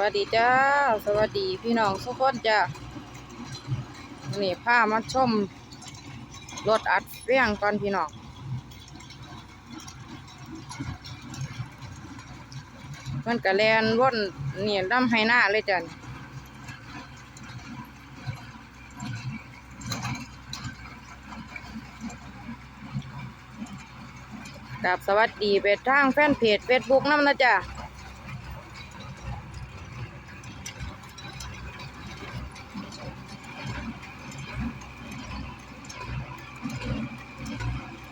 วัสดีจ้า สวัสดีพี่น้องทุกคนจ้านี่พามาชมรถอัดเฟี้ยงก่อนพี่น้องมันกระแลนว่นเนี่ยดำให้หน้าเลยจ้ะกับสวัสดีไปทางแฟนเพจเฟซบุ๊กน้ำนะจ๊ะ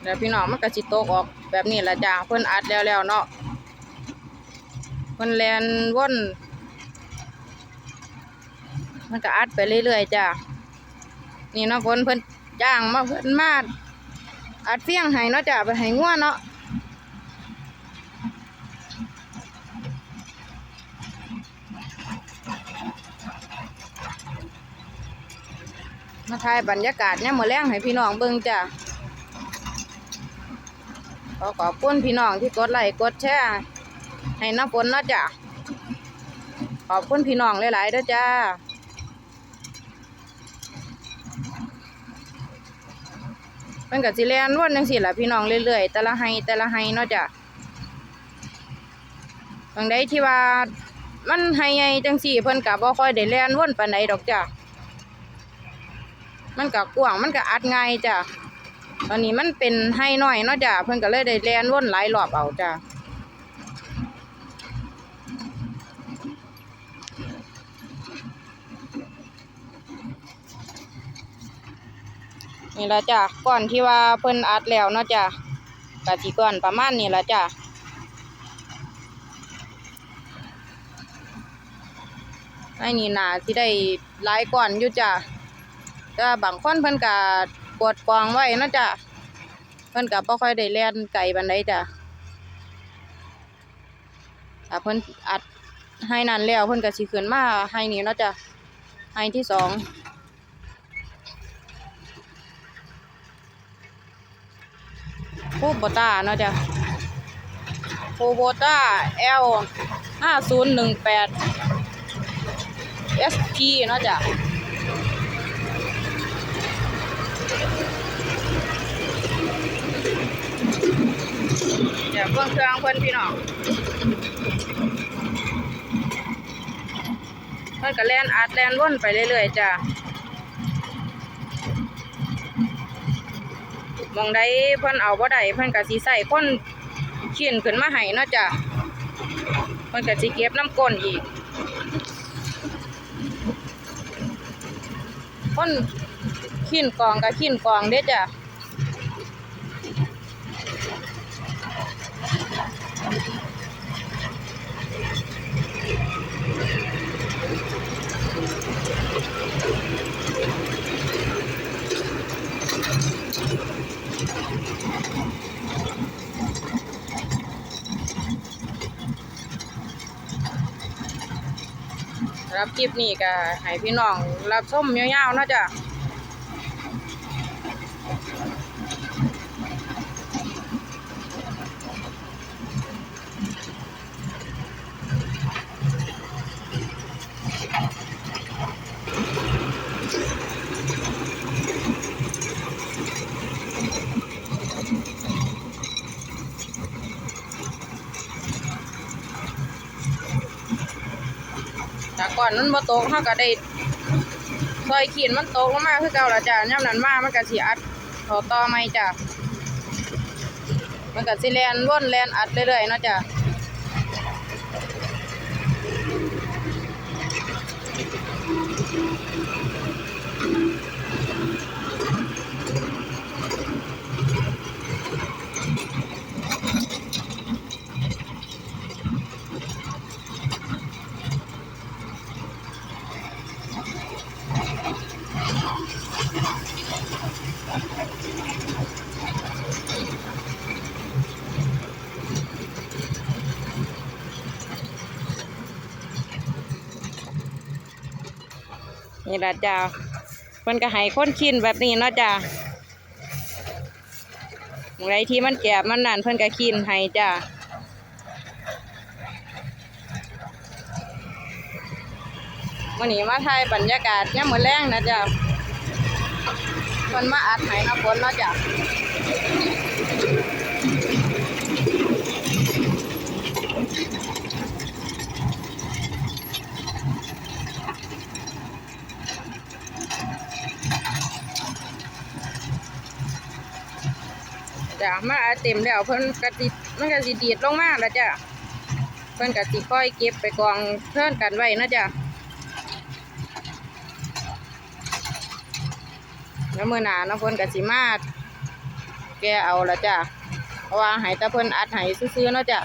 เดี๋ยวพี่น้องมันก็สิตกออกแบบนี้ละจ้าเพิ่นอัดแล้วแล้วเนาะเพิ่นแลนว่นมันก็อัดไปเรื่อยๆจ้านี่เนาะเพิ่นเพิ่นจ้างมาเพิ่นมาอัดเฟี้ยงให้เนาะจ้าไปให้งัวเนาะมาถ่ายบรรยากาศเนี่ยมือแรงให้พี่น้องเบิ่งจ้า ขอขอบคุณพี่น้องที่กดไลค์กดแชร์ให้น้ำฝนนาะจ้ะขอบคุณพี่น้องหลายๆด้อจ้าเพิ่นก็สิแลนวนจังซี่ล่ะพี่น้องเรื่อยๆแต่ละไห้แต่ละไห้เนาะจ้ะบางใดที่ว่ามันไห้ใหญ่จังซี่เพิ่นก็บ่ค่อยได้แลนวนปานใดดอกจ้ะมันก็กว้างมันก็อัดไงจ้ะ ตอนนี้มันเป็นให้น้อยเนาะจ้ะเพิ่นก็เลยได้แลนวนหลายรอบเอาจ้ะนี่ละจ้ะก่อนที่ว่าเพิ่นอัดแล้วเนาะจ้ะกะสิก่อนประมาณนี้ละจ้ะไอ้นี่น่าสิได้หลายก่อนอยู่จ้ะแต่บางคนเพิ่นก็ กดกองไว้นาะจ้ะเพิ่นก็บ่ค่อยได้แล่นไกลปานใดจ้ะถ้าเพิ่นอัดให้นั่นแล้วเพิ่นก็สิขึ้นมาให้นี่นาะจ้ะให้ที่สองคูโบต้าเนาะจ้ะคูโบต้า L ห้าศูนย์หนึ่งแปด SP เนาะจ้ะ ดี๋ยวเบิ่งเครื่องเพิ่อนพี่น้องเพิ่อนก็แล่นอัดแล่นวนไปเรื่อยๆจ้ะมองใดเพิ่อนเอาบ่ได้เพิ่อนก็สิใส่คนเขียนขึ้นมาให้เนาะจ้ะเพิ่อนก็สิเก็บน้ำก้นอีกคนขิ้นกองก็ขิ้นกองเด้จ้ะ รับคลิปนี้ก็ให้พี่น้องรับชมยาวๆเนาะจ้ะ จากก่อนมันบ่ตกเขาก็ได้ซอยขีนมันตกลงมาคือเก่าละจ้ะย่ำนั้นมามันก็สิอัดเขอต่อไม่จ้ะมันก็สิแลนวนแลนอัดเรื่อยๆเนาะจ้ะ นี่ละจ้าเพิ่นก็ให้คนกินแบบนี้เนาะจ้าอะไรที่มันแก่มันนั่นเพิ่นก็กินให้จ้ามื้อนี้มาถ่ายบรรยากาศเนี่ยามมื้อแลงนะจ้ะเพิ่นมาอัดให้น้ำฝนเนาะจ้ะ จ้ะมาอัดเต็มแล้วเพิ่นกระติมันกระติดีดลงมาแล้วจ้ะเพิ่นกะตีค่อยเก็บไปกองเพิ่นกันไว้นะจ้ะแล้วมื้อหนาน้ำเพิ่นกะสิมาแกเอาละจ้ะเพราะว่าให้แตาเพิ่นอัดหายซื้อๆเนาะจ้ะ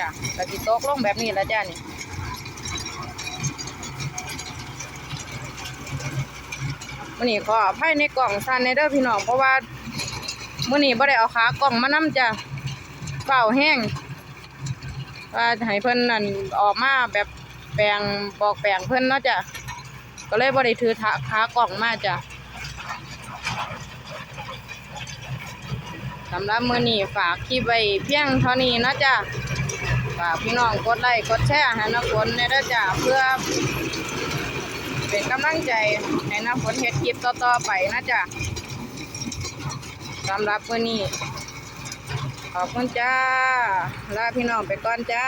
ละจ้ะก็สิตกลงแบบนี้และจ้ะนี่มื่อนี้ขออภัยในกล่องซันในเด้อพี่น้องเพราะว่ามื่อนี้บ่ได้เอาขากล่องมานํจ้ะเปล่าแห้งว่าให้เพิ่นนั่นออกมาแบบแปลงบอกแปลงเพิ่นเนาะจ้ะก็เลยบ่ได้ถือถาขากล่องมาจ้ะสำหรับมือนี้ฝากคลิปไว้เพียงเท่านี้เนาะจ้ะ ฝากพี่น้องกดไลค์กดแชร์ให้น้ำฝนในระจ่าเพื่อ เป็นกำลังใจให้น้ำฝนเฮ็ดคลิปต่อๆไปนะจ๊ะสำหรับวันนี้ ขอบคุณจ้าลาพี่น้องไปก่อนจ้า